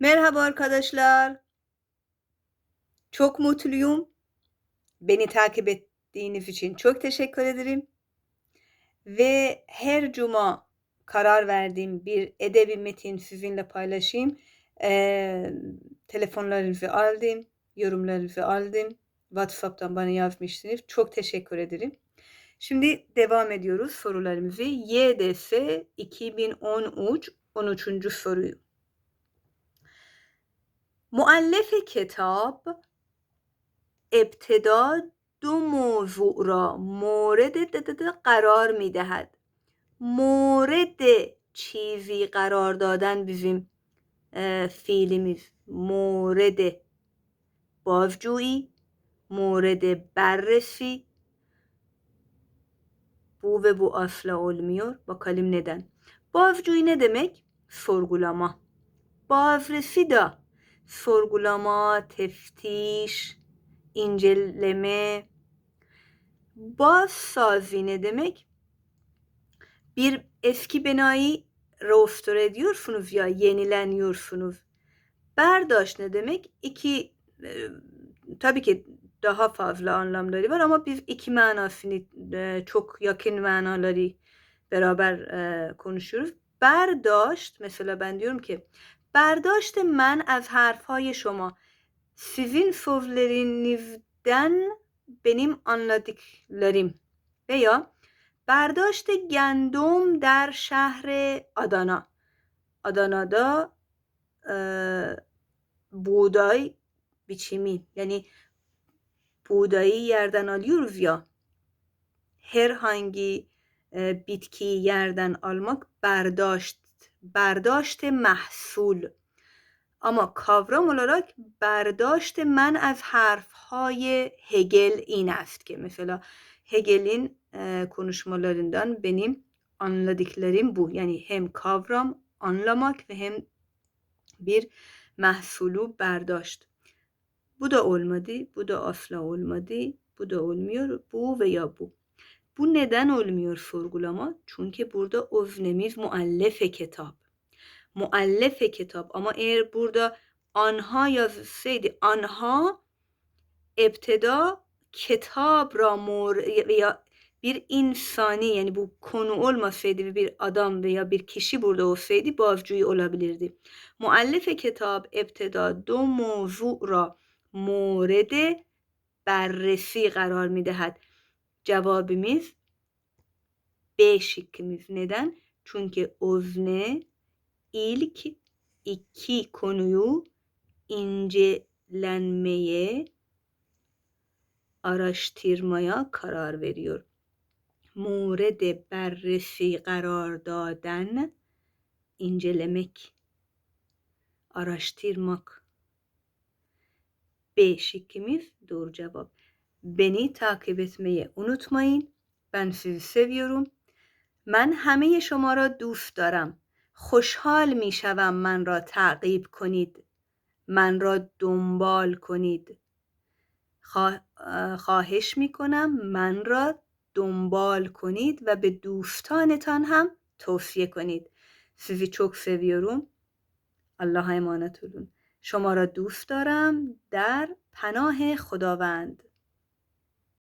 Merhaba arkadaşlar. Çok mutluyum. Beni takip ettiğiniz için çok teşekkür ederim. Ve her cuma karar verdiğim bir edebi metin sizinle paylaşayım. Ee, telefonlarınızı aldım, yorumlarınızı aldım. WhatsApp'tan bana yazmışsınız. Çok teşekkür ederim. Şimdi devam ediyoruz sorularımızı. YDS 2013 13. soruyu. معلف کتاب ابتدا دو موضوع را مورد ده ده ده قرار می دهد. مورد چیزی قرار دادن بیزیم فیلی مورد بازجویی مورد بررسی بو و بو اصلا اولمیور با کلیم ندن. بازجویی ندمک سرگولاما بازرسی دا. Sorgulama, teftiş, inceleme. Bazsazi ne demek? Bir eski binayı restore ediyorsunuz ya yenileniyorsunuz. Berdaş ne demek? İki e, tabii ki daha fazla anlamları var ama biz iki manasını e, çok yakın manaları beraber e, konuşuyoruz. Berdaşt mesela ben diyorum ki برداشت من از حرفهای شما sizin sözlerinizden benim anladıklarım veya برداشت گندم در شهر Adana Adana'da e, buğday biçimi yani buğdayı yerden alıyoruz ya herhangi e, bitkiyi yerden almak berdaşt برداشت محصول. اما کاورا مولاراک برداشت من از حرف های هگل این است که مثلا هگلین کنوش مولارندان بنیم آنلا دیکلاریم بو یعنی هم کاورام آنلا ماک و هم بیر محصولو برداشت. بودا اولمادی بودا آفلا اولمادی بودا اولمیور بو و یا بو. Bu neden olmuyor sorgulama? Çünkü burada öznemiz muallefe kitap. Muallefe kitap ama eğer burada anha yazılsaydı anha epteda kitap ra mor bir insani yani bu konu olmasaydı bir adam veya bir kişi burada olsaydı bavcuyu olabilirdi. Muallefe kitap ابتدا دو موضوع را مورد بررسی قرار می‌دهد Cevabımız B şıkkımız. Neden? Çünkü özne ilk iki konuyu incelenmeye, araştırmaya karar veriyor. Murede berresi karar daden incelemek, araştırmak. B şıkkımız doğru cevap. Beni takip etmeyi unutmayın. Ben sizi seviyorum. من همه شما را دوست دارم. خوشحال می شوم من را تعقیب کنید. من را دنبال کنید. خواهش می کنم من را دنبال کنید و به دوستانتان هم توصیه کنید. çok seviyorum. Allah'a emanet olun. شما را دوست دارم در پناه خداوند